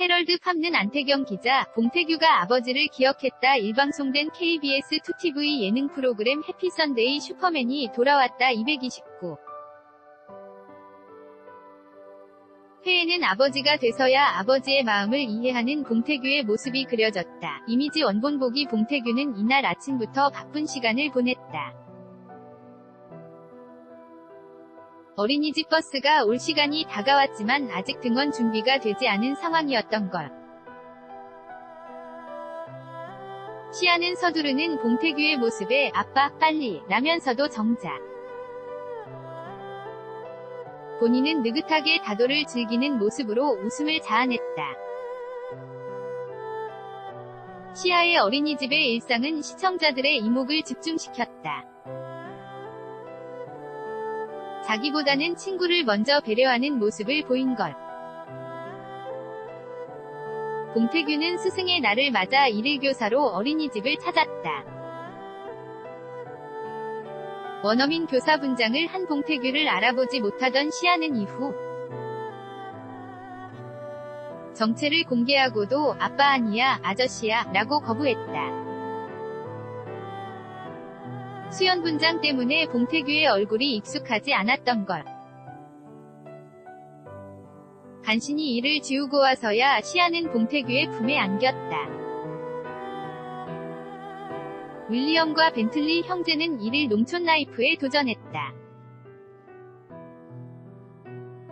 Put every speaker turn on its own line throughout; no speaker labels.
헤럴드 팝는 안태경 기자, 봉태규가 아버지를 기억했다 일방송된 KBS 2TV 예능 프로그램 해피선데이 슈퍼맨이 돌아왔다 229. 회에는 아버지가 돼서야 아버지의 마음을 이해하는 봉태규의 모습이 그려졌다. 이미지 원본 보기 봉태규는 이날 아침부터 바쁜 시간을 보냈다. 어린이집 버스가 올 시간이 다가왔지만 아직 등원 준비가 되지 않은 상황이었던 걸. 시아는 서두르는 봉태규의 모습에 아빠 빨리 라면서도 정작. 본인은 느긋하게 다도를 즐기는 모습으로 웃음을 자아냈다. 시아의 어린이집의 일상은 시청자들의 이목을 집중시켰다. 자기보다는 친구를 먼저 배려하는 모습을 보인 것. 봉태규는 스승의 날을 맞아 일일교사로 어린이집을 찾았다. 원어민 교사 분장을 한 봉태규를 알아보지 못하던 시아는 이후 정체를 공개하고도 아빠 아니야 아저씨야 라고 거부했다. 수연 분장 때문에 봉태규의 얼굴이 익숙하지 않았던 걸. 간신히 이를 지우고 와서야 시아는 봉태규의 품에 안겼다. 윌리엄과 벤틀리 형제는 이를 농촌 라이프에 도전했다.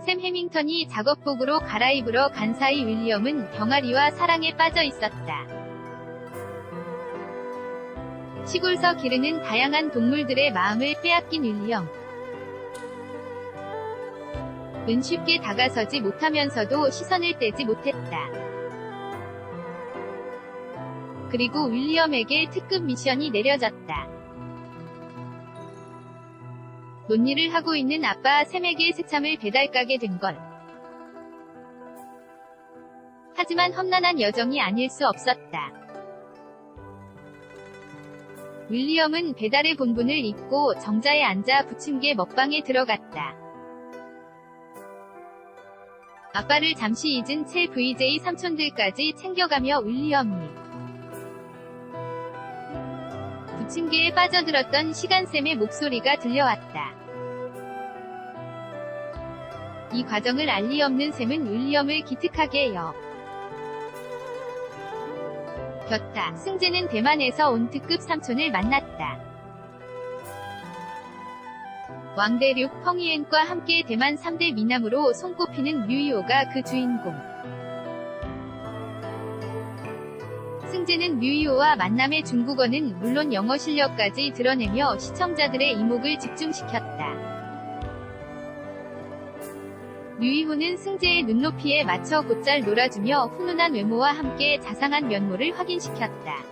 샘 해밍턴이 작업복으로 갈아입으러 간 사이 윌리엄은 병아리와 사랑에 빠져 있었다. 시골서 기르는 다양한 동물들의 마음을 빼앗긴 윌리엄. 은 쉽게 다가서지 못하면서도 시선을 떼지 못했다. 그리고 윌리엄에게 특급 미션이 내려졌다. 논일을 하고 있는 아빠 샘에게 새참을 배달가게 된 걸. 하지만 험난한 여정이 아닐 수 없었다. 윌리엄은 배달의 본분을 잊고 정자에 앉아 부침개 먹방에 들어갔다. 아빠를 잠시 잊은 채 VJ 삼촌들까지 챙겨가며 윌리엄이 부침개에 빠져들었던 시간샘의 목소리가 들려왔다. 이 과정을 알리 없는 샘은 윌리엄을 기특하게 여. 겼다. 승재는 대만에서 온 특급 삼촌을 만났다. 왕대륙 펑이엔과 함께 대만 3대 미남으로 손꼽히는 류이오가 그 주인공. 승재는 류이오와 만남의 중국어는 물론 영어 실력까지 드러내며 시청자들의 이목을 집중시켰다. 류이호는 승재의 눈높이에 맞춰 곧잘 놀아주며 훈훈한 외모와 함께 자상한 면모를 확인시켰다.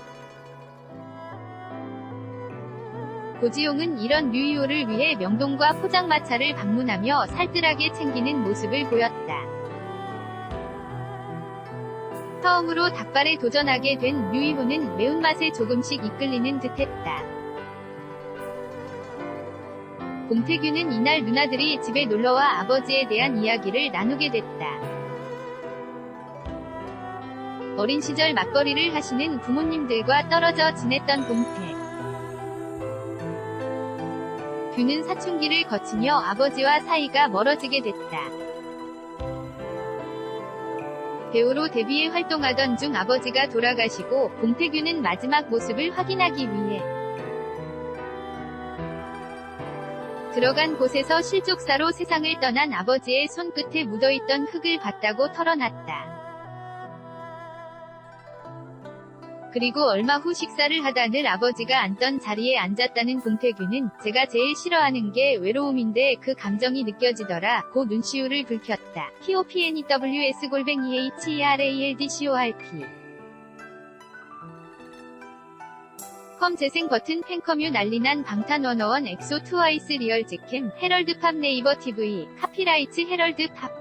고지용은 이런 류이호를 위해 명동과 포장마차를 방문하며 살뜰하게 챙기는 모습을 보였다. 처음으로 닭발에 도전하게 된 류이호는 매운맛에 조금씩 이끌리는 듯했다. 봉태규는 이날 누나들이 집에 놀러와 아버지에 대한 이야기를 나누게 됐다. 어린 시절 맞벌이를 하시는 부모님들과 떨어져 지냈던 봉태. 규는 사춘기를 거치며 아버지와 사이가 멀어지게 됐다. 배우로 데뷔해 활동하던 중 아버지가 돌아가시고 봉태규는 마지막 모습을 확인하기 위해 들어간 곳에서 실족사로 세상을 떠난 아버지의 손끝에 묻어있던 흙을 봤다고 털어놨다. 그리고 얼마 후 식사를 하다 늘 아버지가 앉던 자리에 앉았다는 봉태규는 제가 제일 싫어하는 게 외로움인데 그 감정이 느껴지더라. 고 눈시울을 붉혔다. POPNEWS 골뱅이 HERALDCORP 컴 재생 버튼 팬커뮤 난리난 방탄원어원 엑소 트와이스 리얼즈캠 헤럴드 팝 네이버 TV 카피라이트 헤럴드 팝